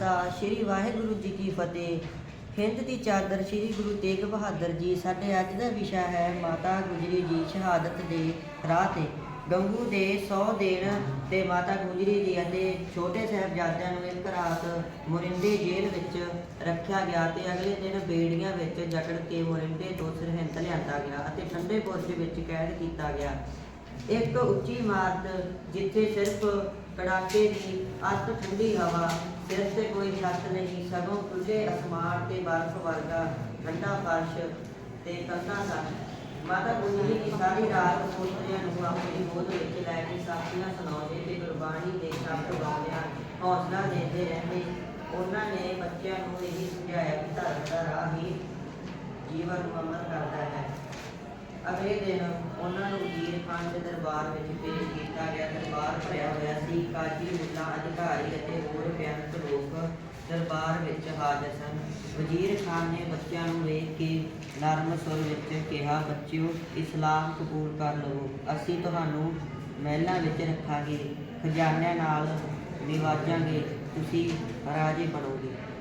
ਖਾਲਸਾ, ਸ੍ਰੀ ਵਾਹਿਗੁਰੂ ਜੀ ਕੀ ਫਤਿਹ। ਹਿੰਦ ਦੀ ਚਾਦਰ ਸ੍ਰੀ ਗੁਰੂ ਤੇਗ ਬਹਾਦਰ ਜੀ, ਸਾਡੇ ਅੱਜ ਦਾ ਵਿਸ਼ਾ ਹੈ ਮਾਤਾ ਗੁਜਰੀ ਜੀ ਸ਼ਹਾਦਤ ਦੇ ਰਾਹ ਤੇ। ਗੰਗੂ ਦੇ 100 ਦਿਨ ਤੇ ਮਾਤਾ ਗੁਜਰੀ ਜੀ ਅਤੇ ਛੋਟੇ ਸਾਹਿਬਜ਼ਾਦਿਆਂ ਨੂੰ ਇੱਕ ਰਾਤ ਮੋਰਿੰਡੇ ਜੇਲ੍ਹ ਵਿੱਚ ਰੱਖਿਆ ਗਿਆ ਤੇ ਅਗਲੇ ਦਿਨ ਬੇੜੀਆਂ ਵਿੱਚ ਜਕੜ ਕੇ ਮੋਰਿੰਡੇ ਤੋਂ ਸਰਹਿੰਦ ਲਿਆਂਦਾ ਗਿਆ ਅਤੇ ਠੰਡੇ ਬੁਰਜ ਵਿੱਚ ਕੈਦ ਕੀਤਾ ਗਿਆ। ਇੱਕ ਉੱਚੀ ਇਮਾਰਤ ਜਿੱਥੇ ਸਿਰਫ ਕੜਾਕੇ ਦੀ ਅੱਤ ਠੰਡੀ ਹਵਾ, ਸਿਰ ਤੇ ਕੋਈ ਛੱਤ ਨਹੀਂ, ਸਗੋਂ ਖੁੱਲੇ ਅਸਮਾਨ ਤੇ ਬਰਫ਼ ਵਰਗਾ ਠੰਡਾ ਫਰਸ਼ ਤੇ ਕੰਧਾਂ ਸਨ। ਮਾਤਾ ਗੁਜਰੀ ਜੀ ਸਾਰੀ ਰਾਤ ਪੁੱਤਰਿਆਂ ਨੂੰ ਆਪਣੀ ਗੋਦ ਵਿੱਚ ਲੈ ਕੇ ਸਾਖੀਆਂ ਸੁਣਾਉਂਦੇ ਤੇ ਗੁਰਬਾਣੀ ਦੇ ਸ਼ਬਦ ਗਾਉਂਦਿਆਂ ਹੌਸਲਾ ਦਿੰਦੇ ਰਹਿੰਦੇ। ਉਹਨਾਂ ਨੇ ਬੱਚਿਆਂ ਨੂੰ ਇਹ ਸਮਝਾਇਆ ਕਿ ਧਰਮ ਦਾ ਰਾਹ ਹੀ ਜੀਵਨ ਨੂੰ ਅਮਰ ਕਰਦਾ ਹੈ। ਅਗਲੇ ਦਿਨ ਉਹਨਾਂ ਨੂੰ ਵਜ਼ੀਰ ਖਾਨ ਦੇ ਦਰਬਾਰ ਵਿੱਚ ਪੇਸ਼ ਕੀਤਾ ਗਿਆ। ਦਰਬਾਰ ਭਰਿਆ ਹੋਇਆ ਸੀ। ਕਾਜੀ ਮੁੱਲਾ, ਅਧਿਕਾਰੀ ਅਤੇ ਹੋਰ ਬੇਅੰਤ ਲੋਕ ਦਰਬਾਰ ਵਿੱਚ ਹਾਜ਼ਰ ਸਨ। ਵਜ਼ੀਰ ਖਾਨ ਨੇ ਬੱਚਿਆਂ ਨੂੰ ਵੇਖ ਕੇ ਨਰਮ ਸੁਰ ਵਿੱਚ ਕਿਹਾ, ਬੱਚਿਓ, ਇਸਲਾਮ ਕਬੂਲ ਕਰ ਲਵੋ। ਅਸੀਂ ਤੁਹਾਨੂੰ ਮਹਿਲਾਂ ਵਿੱਚ ਰੱਖਾਂਗੇ, ਖਜ਼ਾਨਿਆਂ ਨਾਲ ਨਿਵਾਜਾਂਗੇ। ਤੁਸੀਂ ਰਾਜੇ ਬਣੋਗੇ।